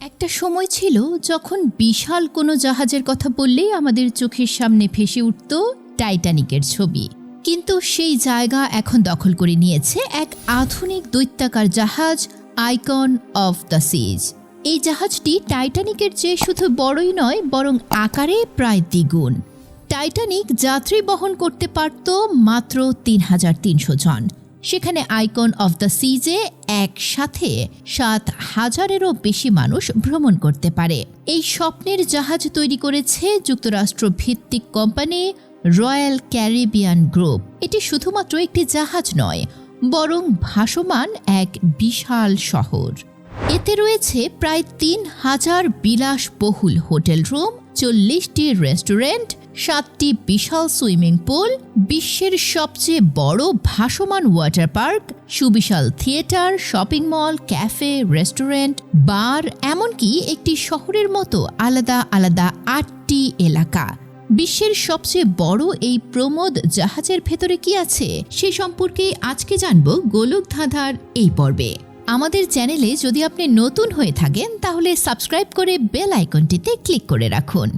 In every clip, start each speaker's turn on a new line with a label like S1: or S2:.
S1: একটা সময় ছিল যখন বিশাল কোনো জাহাজের কথা বললেই আমাদের চোখের সামনে ভেসে উঠত টাইটানিকের ছবি। কিন্তু সেই জায়গা এখন দখল করে নিয়েছে এক আধুনিক দৈত্যাকার জাহাজ আইকন অফ দ্য সিজ এই জাহাজটি টাইটানিকের চেয়ে শুধু বড়ই নয়, বরং আকারে প্রায় দ্বিগুণ। টাইটানিক যাত্রী বহন করতে পারত মাত্র তিন হাজার তিনশো জন। সেখানে আইকন অফ দ্য সিজে একসাথে সাত হাজারেরও বেশি মানুষ ভ্রমণ করতে পারে। এই স্বপ্নের জাহাজ তৈরি করেছে যুক্তরাষ্ট্র ভিত্তিক কোম্পানি রয়্যাল ক্যারিবিয়ান গ্রুপ। এটি শুধুমাত্র একটি জাহাজ নয়, বরং ভাসমান এক বিশাল শহর। এতে রয়েছে প্রায় তিন হাজার বিলাসবহুল হোটেল রুম, চল্লিশটি রেস্টুরেন্ট সাতটি বিশাল সুইমিং পুল, বিশ্বের সবচেয়ে বড় ভাসমান ওয়াটার পার্ক, সুবিশাল theatre, shopping mall, cafe, restaurant, bar, এমনকি একটি শহরের মতো আলাদা আলাদা আটটি এলাকা। বিশ্বের সবচেয়ে বড় এই প্রমোদ জাহাজের ভেতরে কি আছে, সে সম্পর্কে আজকে জানব গোলক ধাঁধার এই পর্বে। আমাদের চ্যানেলে যদি আপনি নতুন হয়ে থাকেন, তাহলে সাবস্ক্রাইব করে বেল আইকনটিতে ক্লিক করে রাখুন।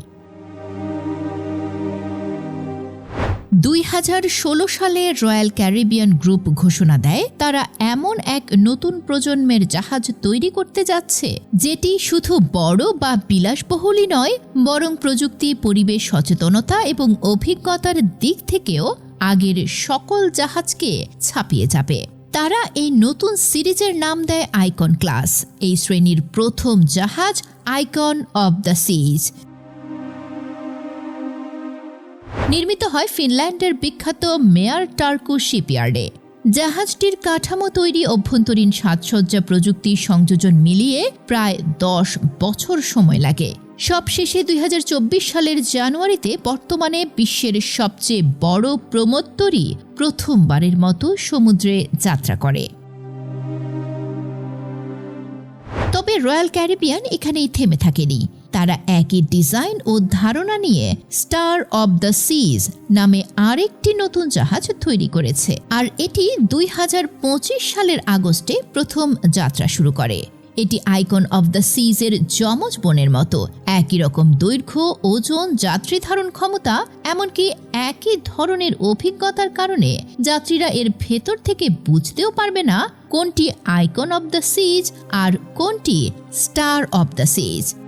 S1: দুই হাজার ষোলো সালে রয়্যাল ক্যারিবিয়ান গ্রুপ ঘোষণা দেয়, তারা এমন এক নতুন প্রজন্মের জাহাজ তৈরি করতে যাচ্ছে, যেটি শুধু বড় বা বিলাসবহুলই নয়, বরং প্রযুক্তি, পরিবেশ সচেতনতা এবং অভিজ্ঞতার দিক থেকেও আগের সকল জাহাজকে ছাপিয়ে যাবে। তারা এই নতুন সিরিজের নাম দেয় আইকন ক্লাস, এই শ্রেণির প্রথম জাহাজ আইকন অব দ্য সিজ। নির্মিত হয় ফিনল্যান্ডের বিখ্যাত মেয়ার টার্কু শিপইয়ার্ডে। জাহাজটির কাঠামো তৈরি অভ্যন্তরীণ সাজসজ্জা প্রযুক্তি সংযোজন মিলিয়ে প্রায় দশ বছর সময় লাগে। সবশেষে দুই হাজার চব্বিশ সালের জানুয়ারিতে বর্তমানে বিশ্বের সবচেয়ে বড় প্রমোত্তরী প্রথমবারের মতো সমুদ্রে যাত্রা করে। তবে রয়্যাল ক্যারিবিয়ান এখানেই থেমে থাকেনি। তারা একই ডিজাইন ও ধারণা নিয়ে স্টার অব দ্য সিজ নামে আরেকটি নতুন জাহাজ তৈরি করেছে। আর এটি দুই হাজার পঁচিশ সালের আগস্টে প্রথম যাত্রা শুরু করে। এটি আইকন অব দ্য সিজের যমজ বোনের মতো। একই রকম দৈর্ঘ্য, ওজন, যাত্রী ধারণ ক্ষমতা, এমনকি একই ধরনের অভিজ্ঞতার কারণে যাত্রীরা এর ভেতর থেকে বুঝতেও পারবে না কোনটি আইকন অব দ্য সিজ আর কোনটি স্টার অব দ্য সিজ।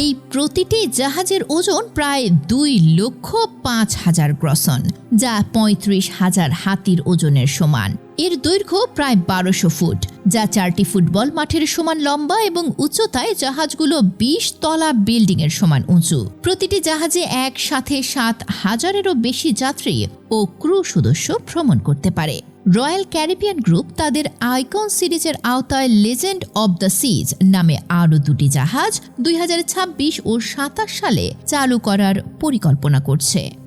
S1: এই প্রতিটি জাহাজের ওজন প্রায় দুই লক্ষ পাঁচ হাজার গ্রসন যা পঁয়ত্রিশ হাজার হাতির ওজনের সমান। এর দৈর্ঘ্য প্রায় বারোশো ফুট, যা চারটি ফুটবল মাঠের সমান লম্বা এবং উচ্চতায় জাহাজগুলো বিশ তলা বিল্ডিংয়ের সমান উঁচু। প্রতিটি জাহাজে একসাথে সাত হাজারেরও বেশি যাত্রী ও ক্রু সদস্য ভ্রমণ করতে পারে। রয়্যাল ক্যারিবিয়ান গ্রুপ তাদের আইকন সিরিজের আওতায় লেজেন্ড অব দ্য সিজ নামে আরও দুটি জাহাজ দুই হাজার ছাব্বিশ ও সাতাশ সালে চালু করার পরিকল্পনা করছে।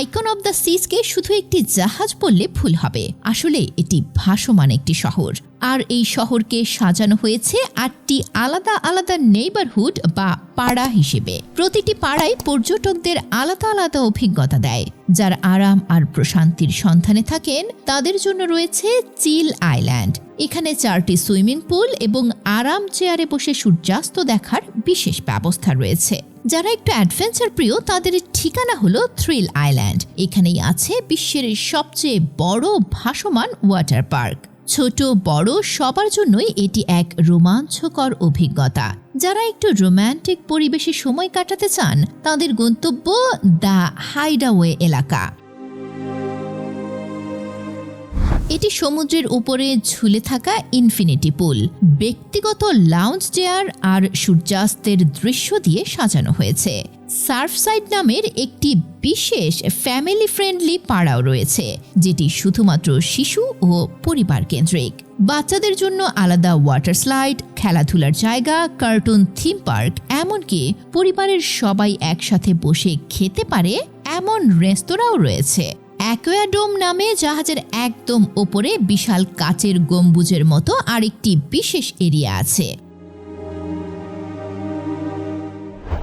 S1: আইকন অব দ্য সিজকে শুধু একটি জাহাজ বললে ভুল হবে। আসলে এটি ভাসমান একটি শহর। আর এই শহরকে সাজানো হয়েছে আটটি আলাদা আলাদা নেইবারহুড বা পাড়া হিসেবে। প্রতিটি পাড়ায় পর্যটকদের আলাদা আলাদা অভিজ্ঞতা দেয়। যারা আরাম আর প্রশান্তির সন্ধানে থাকেন, তাদের জন্য রয়েছে চিল আইল্যান্ড। এখানে চারটি সুইমিং পুল এবং আরাম চেয়ারে বসে সূর্যাস্ত দেখার বিশেষ ব্যবস্থা রয়েছে। যারা একটু অ্যাডভেঞ্চার প্রিয়, তাদের ঠিকানা হলো থ্রিল আইল্যান্ড এখানেই আছে বিশ্বের সবচেয়ে বড় ভাসমান ওয়াটার পার্ক ছোট, বড় সবার জন্যই এটি এক রোমাঞ্চকর অভিজ্ঞতা। যারা একটু রোম্যান্টিক পরিবেশে সময় কাটাতে চান, তাদের গন্তব্য দ্য হাইডাওয়ে এলাকা। এটি সমুদ্রের উপরে ঝুলে থাকা ইনফিনিটি পুল। ব্যক্তিগত লাউঞ্জ চেয়ার আর সূর্যাস্তের দৃশ্য দিয়ে সাজানো হয়েছে। সার্ফসাইড নামের একটি বিশেষ ফ্যামিলি ফ্রেন্ডলি পাড়াও রয়েছে, যেটি শুধুমাত্র শিশু ও পরিবার কেন্দ্রিক। বাচ্চাদের জন্য আলাদা ওয়াটার স্লাইড খেলাধুলার জায়গা কার্টুন থিম পার্ক এমনকি পরিবারের সবাই একসাথে বসে খেতে পারে এমন রেস্তোরাঁও রয়েছে। অ্যাকোয়াডোম নামে জাহাজের একদম ওপরে বিশাল কাচের গম্বুজের মতো আরেকটি বিশেষ এরিয়া আছে।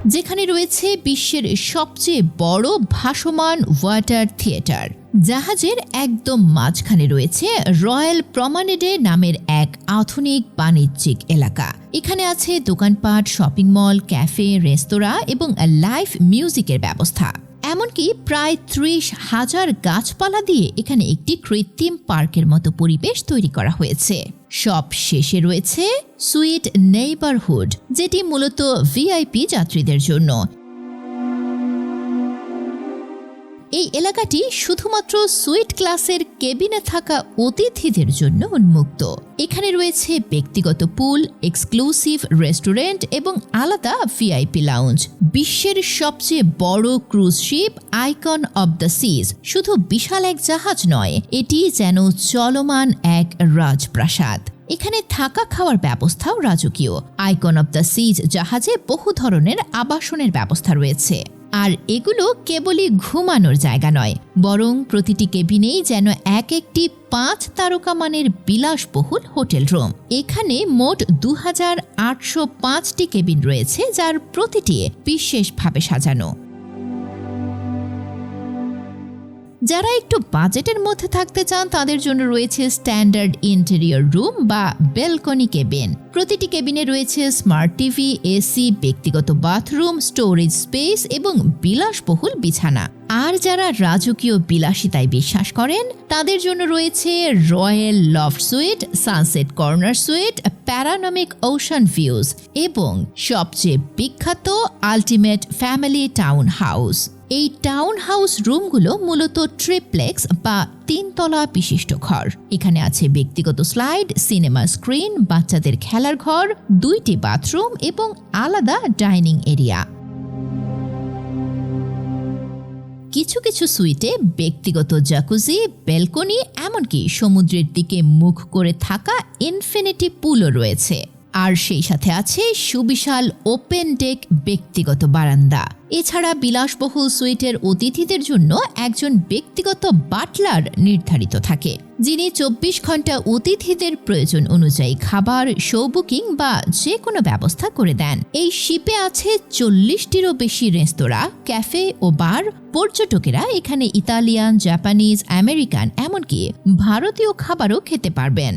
S1: যেখানে রয়েছে বিশ্বের সবচেয়ে বড় ভাসমান ওয়াটার থিয়েটার। জাহাজের একদম মাঝখানে রয়েছে রয়্যাল প্রমানেডে নামের এক আধুনিক বাণিজ্যিক এলাকা। এখানে আছে দোকানপাট, শপিং মল, ক্যাফে, রেস্তোরাঁ এবং লাইভ মিউজিকের ব্যবস্থা। এমনকি প্রায় ত্রিশ হাজার গাছপালা দিয়ে এখানে একটি কৃত্রিম পার্কের মতো পরিবেশ তৈরি করা হয়েছে। সব শেষে রয়েছে সুইট নেইবারহুড, যেটি মূলত ভিআইপি যাত্রীদের জন্য। এই এলাকাটি শুধুমাত্র সুইট ক্লাসের কেবিনে থাকা অতিথিদের জন্য উন্মুক্ত। এখানে রয়েছে ব্যক্তিগত পুল, এক্সক্লুসিভ রেস্টুরেন্ট এবং আলাদা ভিআইপি লাউঞ্জ। বিশ্বের সবচেয়ে বড় cruise ship, Icon of the Seas. শুধু বিশাল এক জাহাজ নয়, এটি যেন চলমান এক রাজপ্রাসাদ। এখানে থাকা খাওয়ার ব্যবস্থাও রাজকীয়। আইকন অব দ্য সিজ জাহাজে বহু ধরনের আবাসনের ব্যবস্থা রয়েছে। আর এগুলো কেবলই ঘুমানোর জায়গা নয়, বরং প্রতিটি কেবিনেই যেন এক একটি পাঁচ তারকা মানের বিলাসবহুল হোটেল রুম। এখানে মোট দু হাজার আটশো পাঁচটি কেবিন রয়েছে, যার প্রতিটি বিশেষভাবে সাজানো। যারা একটু বাজেটের মধ্যে থাকতে চান, তাদের জন্য রয়েছে স্ট্যান্ডার্ড ইন্টেরিয়র রুম বা বেলকনি কেবিন। প্রতিটি কেবিনে রয়েছে স্মার্ট টিভি, এসি, ব্যক্তিগত বাথরুম, স্টোরেজ স্পেস এবং বিলাসবহুল বিছানা। আর যারা রাজকীয় বিলাসিতায় বিশ্বাস করেন, তাদের জন্য রয়েছে royal love suite, sunset corner suite, panoramic ocean views এবং সবচেয়ে বিখ্যাত আলটিমেট ফ্যামিলি টাউন হাউস। এই টাউন হাউস রুমগুলো মূলত ট্রিপ্লেক্স বা তিনতলা বিশিষ্ট ঘর। এখানে আছে ব্যক্তিগত স্লাইড, সিনেমা স্ক্রিন, বাচ্চাদের খেলার ঘর, দুইটি বাথরুম এবং আলাদা ডাইনিং এরিয়া। কিছু কিছু সুইটে ব্যক্তিগত জাকুজি বেলকনি এমনকি সমুদ্রের দিকে মুখ করে থাকা ইনফিনিটি পুলও রয়েছে। আর সেই সাথে আছে সুবিশাল ওপেন ডেক ব্যক্তিগত বারান্দা। এছাড়া বিলাসবহুল সুইটের অতিথিদের জন্য একজন ব্যক্তিগত বাটলার নির্ধারিত থাকে, যিনি চব্বিশ ঘণ্টা অতিথিদের প্রয়োজন অনুযায়ী খাবার, শো বুকিং বা যে কোনো ব্যবস্থা করে দেন। এই শিপে আছে চল্লিশটিরও বেশি রেস্তোরাঁ, ক্যাফে ও বার। পর্যটকেরা এখানে ইতালিয়ান, জাপানিজ, আমেরিকান, এমনকি ভারতীয় খাবারও খেতে পারবেন।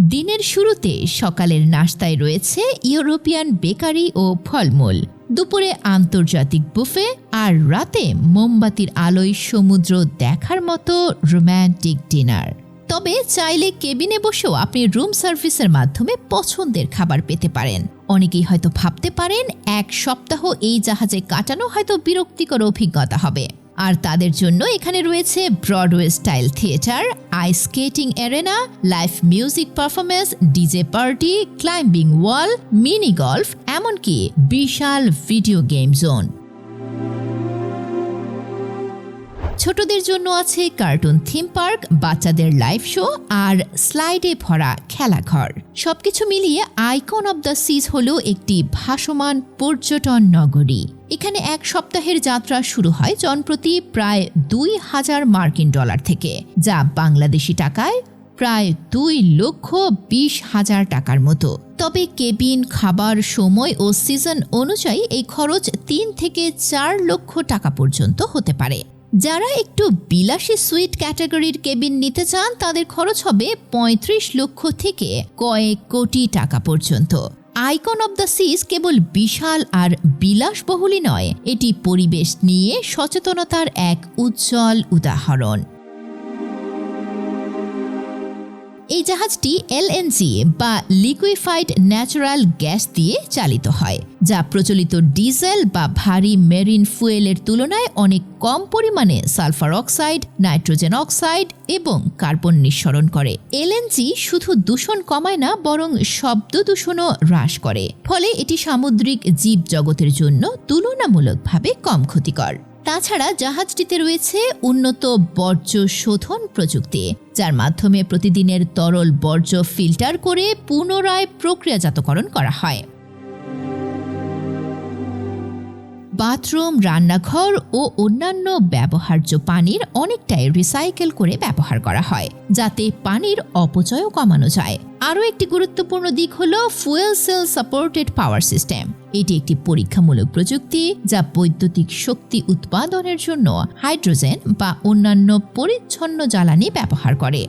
S1: দিনের শুরুতে সকালের নাস্তায় রয়েছে ইউরোপিয়ান বেকারি ও ফলমূল। দুপুরে আন্তর্জাতিক বুফে আর রাতে মোমবাতির আলোয় সমুদ্র দেখার মতো রোম্যান্টিক ডিনার। তবে চাইলে কেবিনে বসেও আপনি রুম সার্ভিসের মাধ্যমে পছন্দের খাবার পেতে পারেন। অনেকেই হয়তো ভাবতে পারেন, এক সপ্তাহ এই জাহাজে কাটানো হয়তো বিরক্তিকর অভিজ্ঞতা হবে। আর তাদের জন্য এখানে রয়েছে Broadway style theatre ice skating arena live music performance DJ party climbing wall mini golf এমনকি বিশাল ভিডিও গেম জোন ছোটদের জন্য আছে কার্টুন থিম পার্ক, বাচ্চাদের লাইভ শো আর স্লাইডে ভরা খেলাঘর। সবকিছু মিলিয়ে আইকন অব দ্য সিজ হল একটি ভাসমান পর্যটন নগরী। এখানে এক সপ্তাহের যাত্রা শুরু হয় জনপ্রতি প্রায় দুই হাজার মার্কিন ডলার থেকে, যা বাংলাদেশি টাকায় প্রায় দুই লক্ষ বিশ হাজার টাকার মতো। তবে কেবিন, খাবার, সময় ও সিজন অনুযায়ী এই খরচ তিন থেকে চার লক্ষ টাকা পর্যন্ত হতে পারে। যারা একটু বিলাসী সুইট ক্যাটাগরির কেবিন নিতে চান, তাদের খরচ হবে পঁয়ত্রিশ লক্ষ থেকে কয়েক কোটি টাকা পর্যন্ত। আইকন অব দ্য সিজ কেবল বিশাল আর বিলাসবহুলই নয়, এটি পরিবেশ নিয়ে সচেতনতার এক উজ্জ্বল উদাহরণ। এই জাহাজটি এলএনজি বা লিকুইফাইড ন্যাচারাল গ্যাস দিয়ে চালিত হয়, যা প্রচলিত ডিজেল বা ভারী মেরিন ফুয়েলের তুলনায় অনেক কম পরিমাণে সালফার অক্সাইড, নাইট্রোজেন অক্সাইড এবং কার্বন নিঃসরণ করে। এলএনজি শুধু দূষণ কমায় না, বরং শব্দ দূষণও হ্রাস করে। ফলে এটি সামুদ্রিক জীব জগতের জন্য তুলনামূলকভাবে কম ক্ষতিকর। তাছাড়া জাহাজটিতে রয়েছে উন্নত বর্জ্য শোধন প্রযুক্তি, যার মাধ্যমে প্রতিদিনের তরল বর্জ্য ফিল্টার করে পুনরায় প্রক্রিয়াজাতকরণ করা হয়। বাথরুম, রান্নাঘর ও অন্যান্য ব্যবহার্য পানির অনেকটাই রিসাইকেল করে ব্যবহার করা হয়, যাতে পানির অপচয়ও কমানো যায়। আরও একটি গুরুত্বপূর্ণ দিক হল fuel cell supported power system এটি একটি পরীক্ষামূলক প্রযুক্তি যা বৈদ্যুতিক শক্তি উৎপাদনের জন্য হাইড্রোজেন বা অন্যান্য পরিচ্ছন্ন জ্বালানি ব্যবহার করে।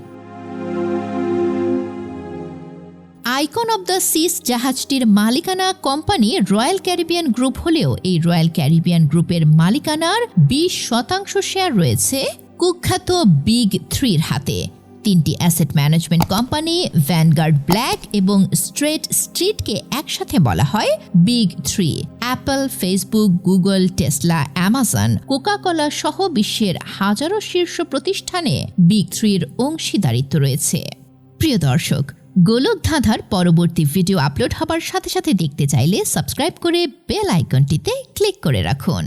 S1: আইকন অব দ্য সিস জাহাজটির মালিকানা কোম্পানি রয়্যাল ক্যারিবিয়ান গ্রুপ হলেও এই রয়্যাল ক্যারিবিয়ান গ্রুপের মালিকানার বিশ শতাংশ শেয়ার রয়েছে কুখ্যাত বিগ থ্রির হাতে। তিনটি asset management company Vanguard Black এবং স্ট্রেট স্ট্রিটকে একসাথে বলা হয় big three Apple Facebook Google Tesla Amazon Coca Cola সহ বিশ্বের হাজারো শীর্ষ প্রতিষ্ঠানে বিগ থ্রির অংশীদারিত্ব রয়েছে। প্রিয় দর্শক, গোলক ধাঁধার পরবর্তী ভিডিও আপলোড হবার সাথে সাথে দেখতে চাইলে সাবস্ক্রাইব করে বেল আইকনটিতে ক্লিক করে রাখুন।